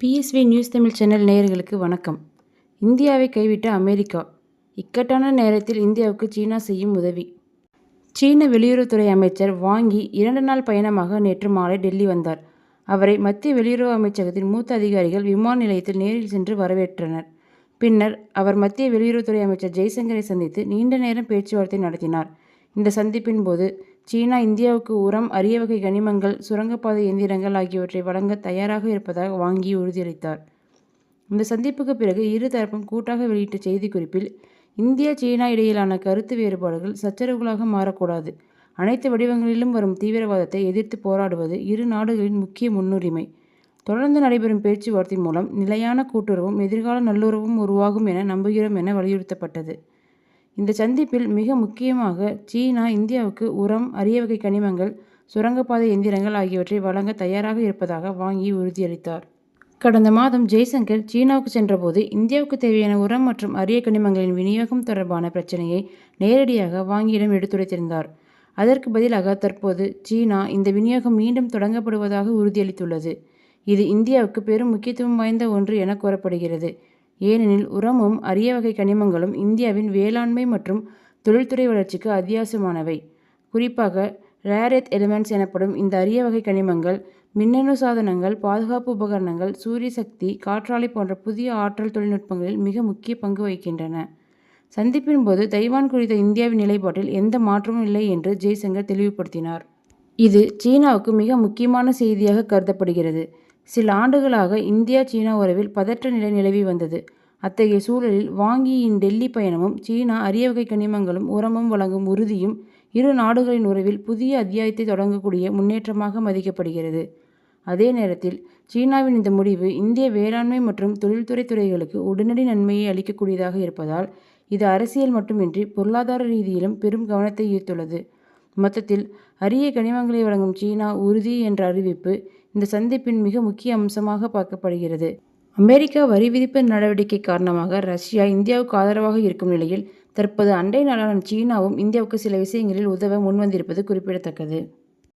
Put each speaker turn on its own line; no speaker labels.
PSV news Tamil channel நேயர்களுக்கு வணக்கம். இந்தியாவை கைவிட்ட அமெரிக்கா இக்கட்டான நேரத்தில் இந்தியாவுக்கு சீனா செய்யும் உதவி. சீன வெளியுறவுத்துறை அமைச்சர் வாங்கி இரண்டு நாள் பயணமாக நேற்று மாலை டெல்லி வந்தார். அவரை மத்திய வெளியுறவு அமைச்சகத்தின் மூத்த அதிகாரிகள் விமான நிலையத்தில் நேரில் சென்று வரவேற்றனர். பின்னர் அவர் மத்திய வெளியுறவுத்துறை அமைச்சர் ஜெய்சங்கரை சந்தித்து நீண்ட நேரம் பேச்சுவார்த்தை நடத்தினார். இந்த சந்திப்பின் போது சீனா இந்தியாவுக்கு உரம் அரிய வகை கனிமங்கள் சுரங்கப்பாதை இயந்திரங்கள் ஆகியவற்றை வழங்க தயாராக இருப்பதாக வாங்கி உறுதியளித்தார். இந்த சந்திப்புக்கு பிறகு இரு தரப்பும் கூட்டாக வெளியிட்ட செய்திக்குறிப்பில் இந்தியா சீனா இடையிலான கருத்து வேறுபாடுகள் சச்சரவுகளாக மாறக்கூடாது. அனைத்து வடிவங்களிலும் வரும் தீவிரவாதத்தை எதிர்த்து போராடுவது இரு நாடுகளின் முக்கிய முன்னுரிமை. தொடர்ந்து நடைபெறும் பேச்சுவார்த்தை மூலம் நிலையான கூட்டுறவும் எதிர்கால நல்லுறவும் உருவாகும் என நம்புகிறோம் என வலியுறுத்தப்பட்டது. இந்த சந்திப்பில் மிக முக்கியமாக சீனா இந்தியாவுக்கு உரம் அரிய வகை கனிமங்கள் சுரங்கப்பாதை எந்திரங்கள் ஆகியவற்றை வழங்க தயாராக இருப்பதாக வாங்கி உறுதியளித்தார். கடந்த மாதம் ஜெய்சங்கர் சீனாவுக்கு சென்றபோது இந்தியாவுக்கு தேவையான உரம் மற்றும் அரிய கனிமங்களின் விநியோகம் தொடர்பான பிரச்சனையை நேரடியாக வாங்கியிடம் எடுத்துரைத்திருந்தார். அதற்கு பதிலாக தற்போது சீனா இந்த விநியோகம் மீண்டும் தொடங்கப்படுவதாக உறுதியளித்துள்ளது. இது இந்தியாவுக்கு பெரும் முக்கியத்துவம் வாய்ந்த ஒன்று என கூறப்படுகிறது. ஏனெனில் உரமும் அரிய வகை கனிமங்களும் இந்தியாவின் வேளாண்மை மற்றும் தொழில்துறை வளர்ச்சிக்கு அத்தியாவசியமானவை. குறிப்பாக ரேரெத் எலிமெண்ட்ஸ் எனப்படும் இந்த அரிய வகை கனிமங்கள் மின்னணு சாதனங்கள் பாதுகாப்பு உபகரணங்கள் சூரிய சக்தி காற்றாலை போன்ற புதிய ஆற்றல் தொழில்நுட்பங்களில் மிக முக்கிய பங்கு வகிக்கின்றன. சந்திப்பின் போது தைவான் குறித்த இந்தியாவின் நிலைப்பாட்டில் எந்த மாற்றமும் இல்லை என்று ஜெய்சங்கர் தெளிவுபடுத்தினார். இது சீனாவுக்கு மிக முக்கியமான செய்தியாக கருதப்படுகிறது. சில ஆண்டுகளாக இந்தியா சீனா உறவில் பதற்ற நிலை நிலவி வந்தது. அத்தகைய சூழலில் வாங்கியின் டெல்லி பயணமும் சீனா அரிய வகை கனிமங்களும் உரமும் வழங்கும் உறுதியும் இரு நாடுகளின் உறவில் புதிய அத்தியாயத்தை தொடங்கக்கூடிய முன்னேற்றமாக மதிக்கப்படுகிறது. அதே நேரத்தில் சீனாவின் இந்த முடிவு இந்திய வேளாண்மை மற்றும் தொழில்துறை துறைகளுக்கு உடனடி நன்மையை அளிக்கக்கூடியதாக இருப்பதால் இது அரசியல் மட்டுமின்றி பொருளாதார ரீதியிலும் பெரும் கவனத்தை ஈர்த்துள்ளது. மொத்தத்தில் அரிய கனிமங்களை வழங்கும் சீனா உறுதி என்ற அறிவிப்பு இந்த சந்திப்பின் மிக முக்கிய அம்சமாக பார்க்கப்படுகிறது. அமெரிக்கா வரி விதிப்பு நடவடிக்கை காரணமாக ரஷ்யா இந்தியாவுக்கு ஆதரவாக இருக்கும் நிலையில் தற்போது அண்டை நாடான சீனாவும் இந்தியாவுக்கு சில விஷயங்களில் உதவ முன்வந்திருப்பது குறிப்பிடத்தக்கது.